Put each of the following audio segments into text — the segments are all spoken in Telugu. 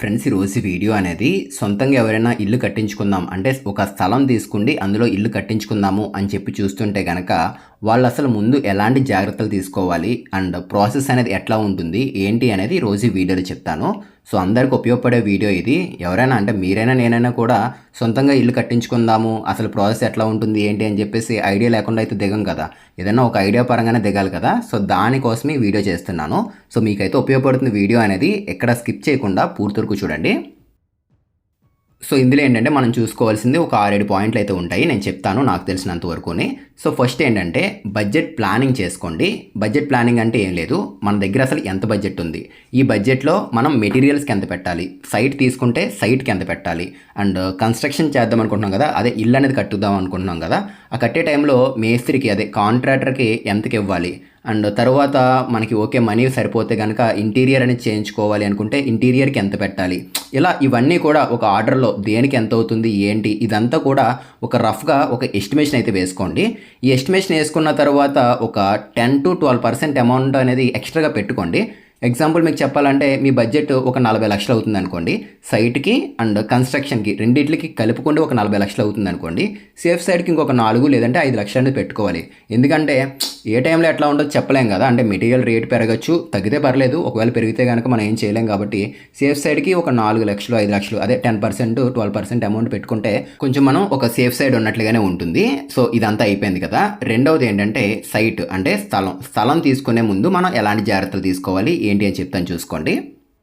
ఫ్రెండ్స్ ఈరోజు వీడియో అనేది సొంతంగా ఎవరైనా ఇల్లు కట్టించుకుందాం. అంటే ఒక స్థలం తీసుకుండి అందులో ఇల్లు కట్టించుకుందాము అని చెప్పి చూస్తుంటే కనుక వాళ్ళు అసలు ముందు ఎలాంటి జాగ్రత్తలు తీసుకోవాలి? అండ్ ప్రాసెస్ అనేది ఎట్లా ఉంటుంది? ఏంటి అనేది రోజు వీడియోలో చెప్తాను. సో అందరికి ఉపయోగపడే వీడియో ఇది. ఎవరైనా అంటే మీరైనా నేనైనా కూడా సొంతంగా ఇల్లు కట్టించుకుందాము అసలు ప్రాసెస్ ఎట్లా ఉంటుంది ఏంటి అని చెప్పేసి ఐడియా లేకుండా అయితే దిగం కదా. ఏదైనా ఒక ఐడియా పరంగానే దిగాలి కదా. సో దానికోసమే వీడియో చేస్తున్నాను. సో మీకైతే ఉపయోగపడుతున్న వీడియో అనేది ఎక్కడ స్కిప్ చేయకుండా పూర్తి వరకు చూడండి. సో ఇందులో ఏంటంటే మనం చూసుకోవాల్సింది ఒక ఆరేడు పాయింట్లు అయితే ఉంటాయి. నేను చెప్తాను నాకు తెలిసినంత వరకుని. సో ఫస్ట్ ఏంటంటే బడ్జెట్ ప్లానింగ్ చేసుకోండి. బడ్జెట్ ప్లానింగ్ అంటే ఏం లేదు. మన దగ్గర అసలు ఎంత బడ్జెట్ ఉంది? ఈ బడ్జెట్లో మనం మెటీరియల్స్కి ఎంత పెట్టాలి? సైట్ తీసుకుంటే సైట్కి ఎంత పెట్టాలి? అండ్ కన్స్ట్రక్షన్ చేద్దాం అనుకుంటున్నాం కదా అదే ఇల్లు అనేది కట్టుదాం అనుకుంటున్నాం కదా ఆ కట్టే టైంలో మేస్త్రికి అదే కాంట్రాక్టర్కి ఎంతకి ఇవ్వాలి? అండ్ తర్వాత మనకి ఓకే మనీ సరిపోతే కనుక ఇంటీరియర్ అనేది చేయించుకోవాలి అనుకుంటే ఇంటీరియర్కి ఎంత పెట్టాలి? ఇలా ఇవన్నీ కూడా ఒక ఆర్డర్లో దేనికి ఎంత అవుతుంది ఏంటి? ఇదంతా కూడా ఒక రఫ్గా ఒక ఎస్టిమేషన్ అయితే వేసుకోండి. ఈ ఎస్టిమేషన్ వేసుకున్న తర్వాత ఒక ten to twelve percent amount అనేది ఎక్స్ట్రాగా పెట్టుకోండి. ఎగ్జాంపుల్ మీకు చెప్పాలంటే మీ బడ్జెట్ ఒక నలభై లక్షలు అవుతుంది అనుకోండి. సైట్కి అండ్ కన్స్ట్రక్షన్కి రెండింటికి కలుపుకుంటే ఒక నలభై లక్షలు అవుతుంది అనుకోండి. సేఫ్ సైడ్కి ఇంకొక నాలుగు లేదంటే ఐదు లక్షలు అనేది పెట్టుకోవాలి. ఎందుకంటే ఏ టైంలో ఎట్లా ఉండదు చెప్పలేం కదా. అంటే మెటీరియల్ రేట్ పెరగచ్చు తగ్గితే పర్లేదు. ఒకవేళ పెరిగితే కనుక మనం ఏం చేయలేం కాబట్టి సేఫ్ సైడ్కి ఒక నాలుగు లక్షలు ఐదు లక్షలు అదే ten percent twelve percent amount పెట్టుకుంటే కొంచెం మనం ఒక సేఫ్ సైడ్ ఉన్నట్లుగానే ఉంటుంది. సో ఇదంతా అయిపోయింది కదా. రెండవది ఏంటంటే సైట్ అంటే స్థలం. స్థలం తీసుకునే ముందు మనం ఎలాంటి జాగ్రత్తలు తీసుకోవాలి? ఏంటి అని చెప్తాను చూసుకోండి.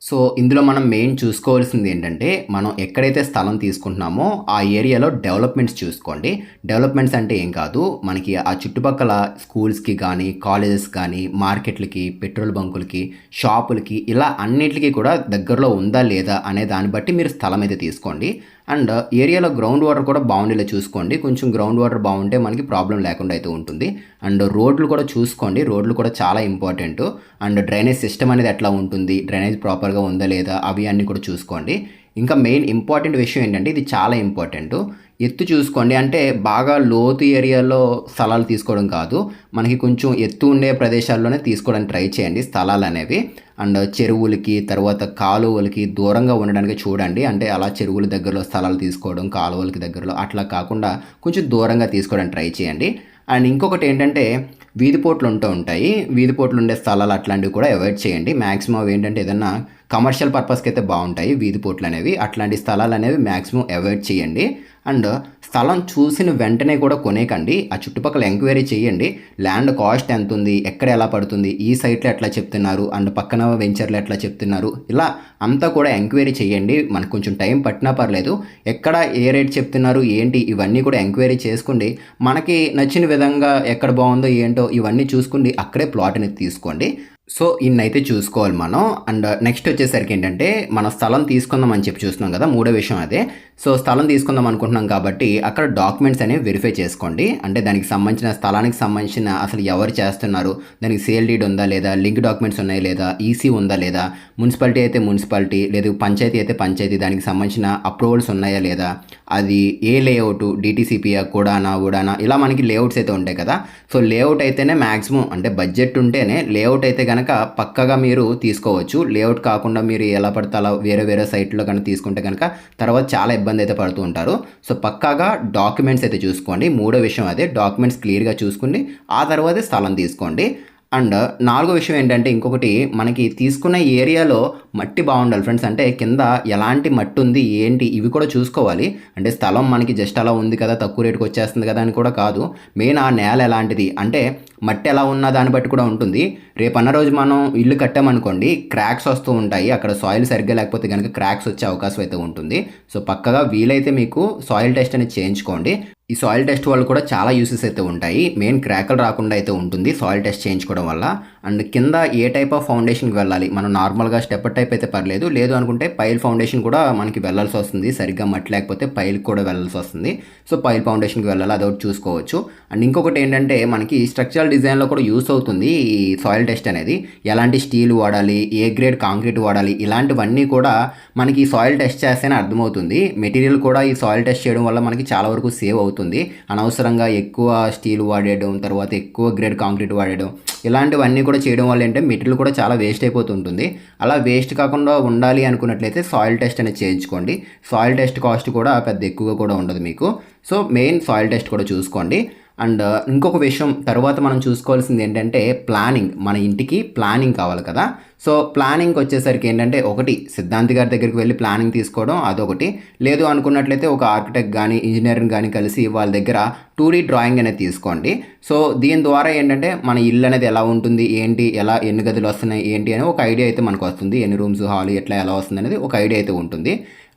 సో ఇందులో మనం మెయిన్ చూసుకోవాల్సింది ఏంటంటే మనం ఎక్కడైతే స్థలం తీసుకుంటున్నామో ఆ ఏరియాలో డెవలప్మెంట్స్ చూసుకోండి. డెవలప్మెంట్స్ అంటే ఏం కాదు మనకి ఆ చుట్టుపక్కల స్కూల్స్కి కానీ కాలేజెస్ కానీ మార్కెట్లకి పెట్రోల్ బంకులకి షాపులకి ఇలా అన్నిటికీ కూడా దగ్గరలో ఉందా లేదా అనే దాన్ని బట్టి మీరు స్థలం అయితే తీసుకోండి. అండ్ ఏరియాలో గ్రౌండ్ వాటర్ కూడా బాగుండేలా చూసుకోండి. కొంచెం గ్రౌండ్ వాటర్ బాగుంటే మనకి ప్రాబ్లం లేకుండా అయితే ఉంటుంది. అండ్ రోడ్లు కూడా చూసుకోండి. రోడ్లు కూడా చాలా ఇంపార్టెంట్ అండ్ డ్రైనేజ్ సిస్టమ్ అనేది ఎట్లా ఉంటుంది? డ్రైనేజ్ ప్రాపర్గా ఉందా లేదా? అవి అన్నీ కూడా చూసుకోండి. ఇంకా మెయిన్ ఇంపార్టెంట్ విషయం ఏంటంటే ఇది చాలా ఇంపార్టెంట్ ఎత్తు చూసుకోండి. అంటే బాగా లోతు ఏరియాలో స్థలాలు తీసుకోవడం కాదు. మనకి కొంచెం ఎత్తు ఉండే ప్రదేశాల్లోనే తీసుకోవడానికి ట్రై చేయండి. స్థలాలు అనేవి. అండ్ చెరువులకి తర్వాత కాలువలకి దూరంగా ఉండడానికి చూడండి. అంటే అలా చెరువుల దగ్గరలో స్థలాలు తీసుకోవడం కాలువలకి దగ్గరలో అట్లా కాకుండా కొంచెం దూరంగా తీసుకోవడానికి ట్రై చేయండి. అండ్ ఇంకొకటి ఏంటంటే వీధిపోట్లు ఉంటూ ఉంటాయి. వీధిపోట్లు ఉండే స్థలాలు అట్లాంటివి కూడా అవాయిడ్ చేయండి. మ్యాక్సిమం ఏంటంటే ఏదన్నా కమర్షియల్ పర్పస్కి అయితే బాగుంటాయి వీధిపోట్లు అనేవి. అట్లాంటి స్థలాలు అనేవి మ్యాక్సిమం అవాయిడ్ చేయండి. అండ్ స్థలం చూసిన వెంటనే కూడా కొనేకండి. ఆ చుట్టుపక్కల ఎంక్వైరీ చేయండి. ల్యాండ్ కాస్ట్ ఎంత ఉంది ఎక్కడ ఎలా పడుతుంది? ఈ సైట్లో ఎట్లా చెప్తున్నారు? అండ్ పక్కన వెంచర్లు ఎట్లా చెప్తున్నారు? ఇలా అంతా కూడా ఎంక్వైరీ చేయండి. మనకు కొంచెం టైం పట్టినా పర్లేదు. ఎక్కడ ఏ రేట్ చెప్తున్నారు? ఏంటి? ఇవన్నీ కూడా ఎంక్వైరీ చేసుకోండి. మనకి నచ్చిన విధంగా ఎక్కడ బాగుందో ఏంటో ఇవన్నీ చూసుకోండి అక్కడే ప్లాట్ అనేది తీసుకోండి. సో ఇన్నైతే చూసుకోవాలి మనం. అండ్ నెక్స్ట్ వచ్చేసరికి ఏంటంటే మన స్థలం తీసుకుందాం అని చెప్పి చూస్తున్నాం కదా మూడో విషయం అదే. సో స్థలం తీసుకుందాం అనుకుంటున్నాం కాబట్టి అక్కడ డాక్యుమెంట్స్ అనేవి వెరిఫై చేసుకోండి. అంటే దానికి సంబంధించిన స్థలానికి సంబంధించిన అసలు ఎవరు చేస్తున్నారు దానికి సేల్ డీడ్ ఉందా లేదా లింక్ డాక్యుమెంట్స్ ఉన్నాయి లేదా ఈసీ ఉందా లేదా మున్సిపాలిటీ అయితే మున్సిపాలిటీ లేదు పంచాయతీ అయితే పంచాయతీ దానికి సంబంధించిన అప్రూవల్స్ ఉన్నాయా లేదా అది ఏ లేఅవుట్ డిటీసీపీఆ కూడానా ఊడానా ఇలా మనకి లేఅవుట్స్ అయితే ఉంటాయి కదా. సో లేఅవుట్ అయితేనే మ్యాక్సిమం అంటే బడ్జెట్ ఉంటేనే లేఅవుట్ అయితే కనుక పక్కగా మీరు తీసుకోవచ్చు. లేఅవుట్ కాకుండా మీరు ఎలా పడితే అలా వేరే వేరే సైట్లో కనుక తీసుకుంటే కనుక తర్వాత చాలా ఇబ్బంది ఇబ్బంది అయితే పడుతూ ఉంటారు. సో పక్కాగా డాక్యుమెంట్స్ అయితే చూసుకోండి. మూడో విషయం అదే. డాక్యుమెంట్స్ క్లియర్గా చూసుకోండి ఆ తర్వాతే స్థలం తీసుకోండి. అండ్ నాలుగో విషయం ఏంటంటే ఇంకొకటి మనకి తీసుకున్న ఏరియాలో మట్టి బాగుండాలి ఫ్రెండ్స్. అంటే కింద ఎలాంటి మట్టి ఉంది ఏంటి ఇవి కూడా చూసుకోవాలి. అంటే స్థలం మనకి జస్ట్ అలా ఉంది కదా తక్కువ రేటుకి వచ్చేస్తుంది కదా అని కూడా కాదు. మెయిన్ ఆ నేల ఎలాంటిది? అంటే మట్టి ఎలా ఉన్న దాన్ని బట్టి కూడా ఉంటుంది. రేపు అన్న రోజు మనం ఇల్లు కట్టామనుకోండి క్రాక్స్ వస్తూ ఉంటాయి. అక్కడ సాయిల్ సరిగ్గా లేకపోతే కనుక క్రాక్స్ వచ్చే అవకాశం అయితే ఉంటుంది. సో పక్కగా వీలైతే మీకు సాయిల్ టెస్ట్ అనేది చేయించుకోండి. ఈ సాయిల్ టెస్ట్ వల్ల కూడా చాలా యూసెస్ అయితే ఉంటాయి. మెయిన్ క్రాకలు రాకుండా అయితే ఉంటుంది. సాయిల్ టెస్ట్ చేయించుకోవడం వల్ల అండ్ కింద ఏ టైప్ ఆఫ్ ఫౌండేషన్కి వెళ్ళాలి? మనం నార్మల్గా స్టెప్ టైప్ అయితే పర్లేదు. లేదు అనుకుంటే పైల్ ఫౌండేషన్ కూడా మనకి వెళ్ళాల్సి వస్తుంది. సరిగ్గా మట్టి లేకపోతే పైల్కి కూడా వెళ్ళాల్సి వస్తుంది. సో పైల్ ఫౌండేషన్కి వెళ్ళాలి. అదొకటి చూసుకోవచ్చు. అండ్ ఇంకొకటి ఏంటంటే మనకి స్ట్రక్చరల్ డిజైన్లో కూడా యూస్ అవుతుంది ఈ సాయిల్ టెస్ట్ అనేది. ఎలాంటి స్టీల్ వాడాలి? ఏ గ్రేడ్ కాంక్రీట్ వాడాలి? ఇలాంటివన్నీ కూడా మనకి సాయిల్ టెస్ట్ చేస్తేనే అర్థమవుతుంది. మెటీరియల్ కూడా ఈ సాయిల్ టెస్ట్ చేయడం వల్ల మనకి చాలా వరకు సేవ్ అవుతుంది. అనవసరంగా ఎక్కువ స్టీల్ వాడేయడం తర్వాత ఎక్కువ గ్రేడ్ కాంక్రీట్ వాడేయడం ఇలాంటివన్నీ కూడా చేయడం వల్ల ఏంటంటే మెటీరియల్ కూడా చాలా వేస్ట్ అయిపోతుంటుంది. అలా వేస్ట్ కాకుండా ఉండాలి అనుకున్నట్లయితే సాయిల్ టెస్ట్ అనేది చేయించుకోండి. సాయిల్ టెస్ట్ కాస్ట్ కూడా పెద్ద ఎక్కువగా కూడా ఉండదు మీకు. సో మెయిన్ సాయిల్ టెస్ట్ కూడా చూసుకోండి. అండ్ ఇంకొక విషయం తర్వాత మనం చూసుకోవాల్సింది ఏంటంటే ప్లానింగ్. మన ఇంటికి ప్లానింగ్ కావాలి కదా. సో ప్లానింగ్ వచ్చేసరికి ఏంటంటే ఒకటి సిద్ధాంతి గారి దగ్గరికి వెళ్ళి ప్లానింగ్ తీసుకోవడం అదొకటి. లేదు అనుకున్నట్లయితే ఒక ఆర్కిటెక్ట్ కానీ ఇంజనీరింగ్ కానీ కలిసి వాళ్ళ దగ్గర టూ డీ డ్రాయింగ్ అనేది తీసుకోండి. సో దీని ద్వారా ఏంటంటే మన ఇల్లు అనేది ఎలా ఉంటుంది ఏంటి ఎలా ఎన్ని గదులు వస్తున్నాయి ఏంటి అని ఒక ఐడియా అయితే మనకు వస్తుంది. ఎన్ని రూమ్స్ హాల్ ఎట్లా ఎలా వస్తుంది అనేది ఒక ఐడియా అయితే ఉంటుంది.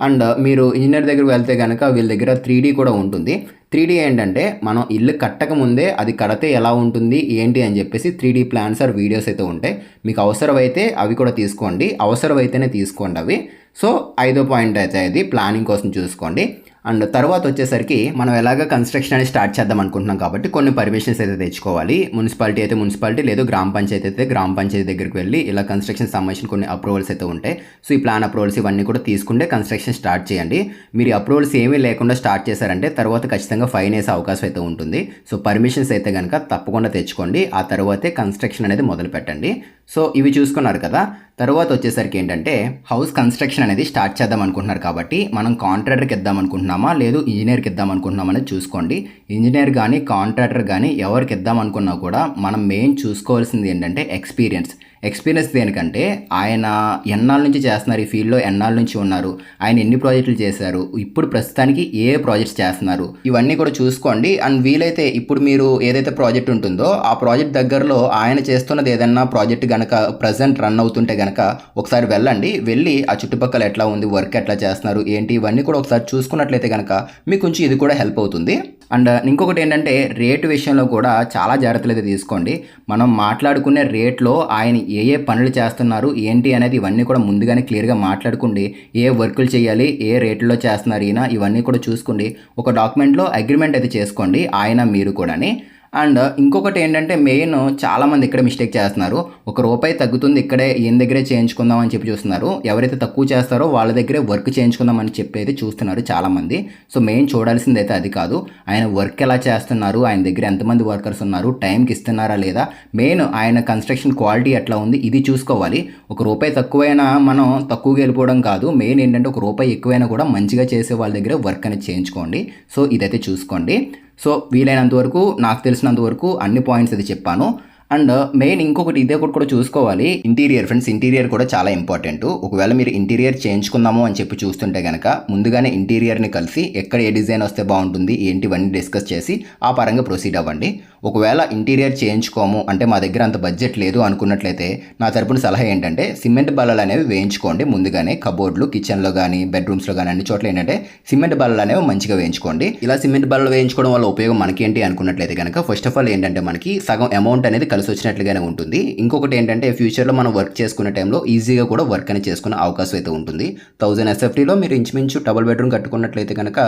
అండ్ మీరు ఇంజనీర్ దగ్గరికి వెళ్తే కనుక వీళ్ళ దగ్గర త్రీ కూడా ఉంటుంది. త్రీ ఏంటంటే మనం ఇల్లు కట్టకముందే అది కడితే ఎలా ఉంటుంది ఏంటి అని చెప్పేసి three D plans or videos అయితే ఉంటాయి. మీకు అవసరమైతే అవి కూడా తీసుకోండి అవసరమైతేనే తీసుకోండి అవి. సో ఐదో పాయింట్ అయితే ఇది ప్లానింగ్ కోసం చూసుకోండి. అండ్ తర్వాత వచ్చేసరికి మనం ఎలాగ కన్స్ట్రక్షన్ అనేది స్టార్ట్ చేద్దాం అనుకుంటున్నాం కాబట్టి కొన్ని పర్మిషన్స్ అయితే తెచ్చుకోవాలి. మున్సిపాలిటీ అయితే మున్సిపాలిటీ లేదు గ్రామ పంచాయతీ అయితే గ్రామ పంచాయతీ దగ్గరికి వెళ్ళి ఇలా కన్స్ట్రక్షన్ సంబంధించిన కొన్ని అప్రూవల్స్ అయితే ఉంటాయి. సో ఈ ప్లాన్ అప్రూవల్స్ ఇవన్నీ కూడా తీసుకుంటే కన్స్ట్రక్షన్ స్టార్ట్ చేయండి. మీరు అప్రూవల్స్ ఏమీ లేకుండా స్టార్ట్ చేశారంటే తర్వాత ఖచ్చితంగా ఫైన్ వేసే అవకాశం అయితే ఉంటుంది. సో పర్మిషన్స్ అయితే కనుక తప్పకుండా తెచ్చుకోండి. ఆ తర్వాతే కన్స్ట్రక్షన్ అనేది మొదలు పెట్టండి సో ఇవి చూసుకున్నారు కదా. తర్వాత వచ్చేసరికి ఏంటంటే హౌస్ కన్స్ట్రక్షన్ అనేది స్టార్ట్ చేద్దాం అనుకుంటున్నారు కాబట్టి మనం కాంట్రాక్టర్కి ఇద్దాం అనుకుంటున్నామా లేదు ఇంజనీర్కి ఇద్దాం అనుకుంటున్నామా అనేది చూసుకోండి. ఇంజనీర్ కానీ కాంట్రాక్టర్ కానీ ఎవరికి ఇద్దాం అనుకున్నా కూడా మనం మెయిన్ చూసుకోవాల్సింది ఏంటంటే ఎక్స్పీరియన్స్ ఎక్స్పీరియన్స్ దేనికంటే ఆయన ఎన్నాళ్ళ నుంచి చేస్తున్నారు ఈ ఫీల్డ్లో ఎన్నాళ్ళ నుంచి ఉన్నారు ఆయన ఎన్ని ప్రాజెక్టులు చేశారు ఇప్పుడు ప్రస్తుతానికి ఏ ప్రాజెక్ట్స్ చేస్తున్నారు ఇవన్నీ కూడా చూసుకోండి. అండ్ వీలైతే ఇప్పుడు మీరు ఏదైతే ప్రాజెక్ట్ ఉంటుందో ఆ ప్రాజెక్ట్ దగ్గరలో ఆయన చేస్తున్నది ఏదన్నా ప్రాజెక్ట్ కనుక ప్రజెంట్ రన్ అవుతుంటే కనుక ఒకసారి వెళ్ళండి వెళ్ళి ఆ చుట్టుపక్కల ఎట్లా ఉంది వర్క్ ఎట్లా చేస్తున్నారు ఏంటి ఇవన్నీ కూడా ఒకసారి చూసుకున్నట్లయితే కనుక మీకు కొంచెం ఇది కూడా హెల్ప్ అవుతుంది. అండ్ ఇంకొకటి ఏంటంటే రేటు విషయంలో కూడా చాలా జాగ్రత్తలు అయితే తీసుకోండి. మనం మాట్లాడుకునే రేట్లో ఆయన ఏ ఏ పనులు చేస్తున్నారు ఏంటి అనేది ఇవన్నీ కూడా ముందుగానే క్లియర్గా మాట్లాడుకోండి ఏ వర్కులు చేయాలి ఏ రేట్లో చేస్తున్నారు ఈయన ఇవన్నీ కూడా చూసుకోండి ఒక డాక్యుమెంట్లో అగ్రిమెంట్ అయితే చేసుకోండి ఆయన మీరు కూడాని. అండ్ ఇంకొకటి ఏంటంటే మెయిన్ చాలామంది ఇక్కడ మిస్టేక్ చేస్తున్నారు. ఒక రూపాయి తగ్గుతుంది ఇక్కడే ఈయన దగ్గరే చేయించుకుందాం అని చెప్పి చూస్తున్నారు. ఎవరైతే తక్కువ చేస్తారో వాళ్ళ దగ్గరే వర్క్ చేయించుకుందాం అని చెప్పి అయితే చూస్తున్నారు చాలామంది. సో మెయిన్ చూడాల్సింది అయితే అది కాదు. ఆయన వర్క్ ఎలా చేస్తున్నారు? ఆయన దగ్గర ఎంతమంది వర్కర్స్ ఉన్నారు? టైంకి ఇస్తున్నారా లేదా? మెయిన్ ఆయన కన్స్ట్రక్షన్ క్వాలిటీ ఎట్లా ఉంది? ఇది చూసుకోవాలి. ఒక రూపాయి తక్కువైనా మనం తక్కువగా వెళ్ళిపోవడం కాదు. మెయిన్ ఏంటంటే ఒక రూపాయి ఎక్కువైనా కూడా మంచిగా చేసే వాళ్ళ దగ్గర వర్క్ అనేది చేయించుకోండి. సో ఇదైతే చూసుకోండి. సో వీలైనంత వరకు నాకు తెలిసినంత వరకు అన్ని పాయింట్స్ అది చెప్పాను. అండ్ మెయిన్ ఇంకొకటి ఇదే ఒకటి కూడా చూసుకోవాలి. ఇంటీరియర్ ఫ్రెండ్స్ ఇంటీరియర్ కూడా చాలా ఇంపార్టెంట్. ఒకవేళ మీరు ఇంటీరియర్ చేయించుకుందాము అని చెప్పి చూస్తుంటే కనుక ముందుగానే ఇంటీరియర్ని కలిసి ఎక్కడ ఏ డిజైన్ వస్తే బాగుంటుంది ఏంటివన్నీ డిస్కస్ చేసి ఆ పరంగా ప్రొసీడ్ అవ్వండి. ఒకవేళ ఇంటీరియర్ చేయించుకోము అంటే మా దగ్గర అంత బడ్జెట్ లేదు అనుకున్నట్లయితే నా తరపున సలహా ఏంటంటే సిమెంట్ బల్లలు అనేవి వేయించుకోండి ముందుగానే. కబోర్డ్లు కిచెన్లో కానీ బెడ్రూమ్స్లో కానీ అన్ని చోట్ల ఏంటంటే సిమెంట్ బల్లలు అనేవి మంచిగా వేయించుకోండి. ఇలా సిమెంట్ బల్లలు వేయించుకోవడం వల్ల ఉపయోగం మనకేంటి అనుకున్నట్లయితే కనుక ఫస్ట్ ఆఫ్ ఆల్ ఏంటంటే మనకి సగం అమౌంట్ అనేది కలిసి వచ్చినట్లుగానే ఉంటుంది. ఇంకొకటి ఏంటంటే ఫ్యూచర్లో మనం వర్క్ చేసుకునే టైంలో ఈజీగా కూడా వర్క్ అనేది చేసుకునే అవకాశం అయితే ఉంటుంది. థౌజండ్ ఎస్ఎఫ్టీలో మీరు ఇంచుమించు డబుల్ బెడ్రూమ్ కట్టుకున్నట్లయితే కనుక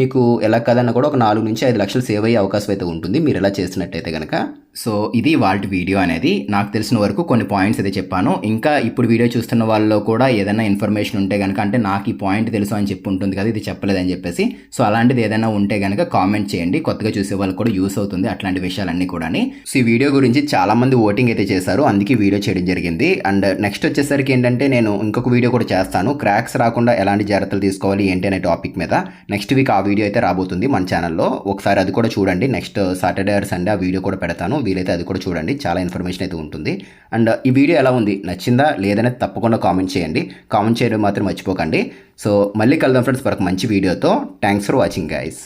మీకు ఎలా కదన్నా కూడా ఒక నాలుగు నుంచి ఐదు లక్షలు సేవ్ అయ్యే అవకాశం అయితే ఉంటుంది. మీరు ఎలా చేసినట్టయితే కనుక సో ఇది వాళ్ళ వీడియో అనేది. నాకు తెలిసిన వరకు కొన్ని పాయింట్స్ అయితే చెప్పాను. ఇంకా ఇప్పుడు వీడియో చూస్తున్న వాళ్ళలో కూడా ఏదైనా ఇన్ఫర్మేషన్ ఉంటే కనుక అంటే నాకు ఈ పాయింట్ తెలుసు అని చెప్పి ఉంటుంది కదా ఇది చెప్పలేదని చెప్పేసి. సో అలాంటిది ఏదైనా ఉంటే కనుక కామెంట్ చేయండి. కొత్తగా చూసే వాళ్ళకి కూడా యూస్ అవుతుంది అట్లాంటి విషయాలన్నీ కూడా సో ఈ వీడియో గురించి చాలా చాలామంది ఓటింగ్ అయితే చేశారు. అందుకే వీడియో చేయడం జరిగింది. అండ్ నెక్స్ట్ వచ్చేసరికి ఏంటంటే నేను ఇంకొక వీడియో కూడా చేస్తాను. క్రాక్స్ రాకుండా ఎలాంటి జాగ్రత్తలు తీసుకోవాలి ఏంటి అనే టాపిక్ మీద. నెక్స్ట్ వీక్ ఆ వీడియో అయితే రాబోతుంది మన ఛానల్లో ఒకసారి అది కూడా చూడండి. నెక్స్ట్ సాటర్డే ఆర్ సండే ఆ వీడియో కూడా పెడతాను. వీలైతే అది కూడా చూడండి. చాలా ఇన్ఫర్మేషన్ అయితే ఉంటుంది. అండ్ ఈ వీడియో ఎలా ఉంది? నచ్చిందా? లేదనేది తప్పకుండా కామెంట్ చేయండి. కామెంట్ చేయడం మాత్రం మర్చిపోకండి. సో మళ్ళీ కలుద్దాం ఫ్రెండ్స్ వరకు మంచి వీడియోతో థ్యాంక్స్ ఫర్ వాచింగ్ గైస్